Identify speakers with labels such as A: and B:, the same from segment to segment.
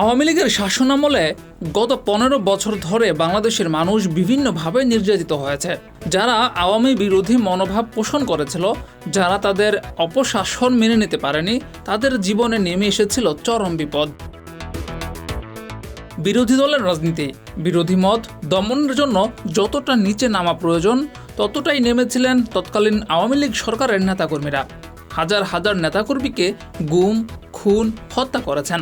A: আওয়ামী লীগের শাসনামলে গত পনেরো বছর ধরে বাংলাদেশের মানুষ বিভিন্নভাবে নির্যাতিত হয়েছে। যারা আওয়ামী বিরোধী মনোভাব পোষণ করেছিল, যারা তাদের অপশাসন মেনে নিতে পারেনি, তাদের জীবনে নেমে এসেছিল চরম বিপদ। বিরোধী দলের রাজনীতি, বিরোধী মত দমনের জন্য যতটা নিচে নামা প্রয়োজন, ততটাই নেমেছিলেন তৎকালীন আওয়ামী লীগ সরকারের নেতাকর্মীরা। হাজার হাজার নেতাকর্মীকে গুম, খুন, হত্যা করেছেন।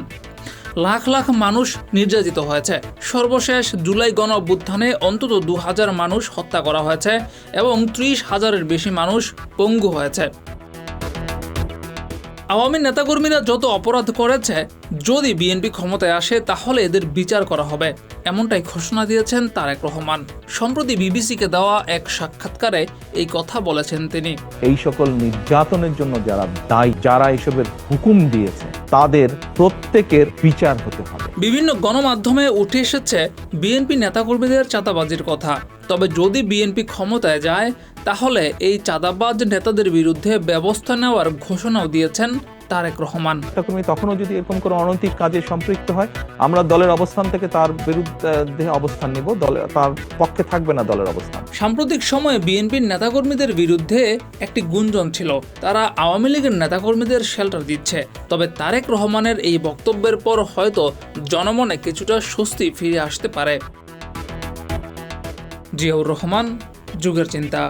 A: লাখ লাখ মানুষ নির্যাতিত হয়েছে। সর্বশেষ জুলাই গণ অভ্যুত্থানে অন্তত দু হাজার মানুষ হত্যা করা হয়েছে এবং ত্রিশ হাজারের বেশি মানুষ পঙ্গু হয়েছে। আওয়ামী নেতাকর্মীরা যত অপরাধ করেছে, যদি বিএনপি ক্ষমতায় আসে, তাহলে এদের বিচার করা হবে, এমনটাই ঘোষণা দিয়েছেন তারেক রহমান। সম্প্রতি বিবিসিকে দেওয়া এক সাক্ষাৎকারে এই কথা বলেছেন তিনি।
B: এই সকল নির্যাতনের জন্য যারা দায়ী, যারা এসবের হুকুম দিয়েছে তাদের প্রত্যেকের বিচার হতে হবে।
A: বিভিন্ন গণমাধ্যমে উঠে এসেছে বিএনপি নেতাকর্মীদের চাঁদাবাজির কথা। তবে যদি বিএনপি ক্ষমতায় যায়, তাহলে এই চাঁদাবাজ নেতাদের বিরুদ্ধে ব্যবস্থা নেওয়ার ঘোষণাও দিয়েছেন তারেক রহমান।
B: নেতাকর্মী তখনও যদি এরকম কোনো অনৈতিক কাজে সম্পৃক্ত হয় আমরা দলের অবস্থান থেকে তার বিরুদ্ধে অবস্থান নিব দলের তার পক্ষে থাকবে না দলের অবস্থান।
A: সাম্প্রতিক সময়ে বিএনপির নেতাকর্মীদের বিরুদ্ধে একটি গুঞ্জন ছিল। তারা আওয়ামী লীগের নেতাকর্মীদের শেল্টার দিচ্ছে। তবে তারেক রহমানের এই বক্তব্যের পর হয়তো জনমনে কিছুটা স্বস্তি ফিরে আসতে পারে। জিয়াউর রহমান যুগের চিন্তা।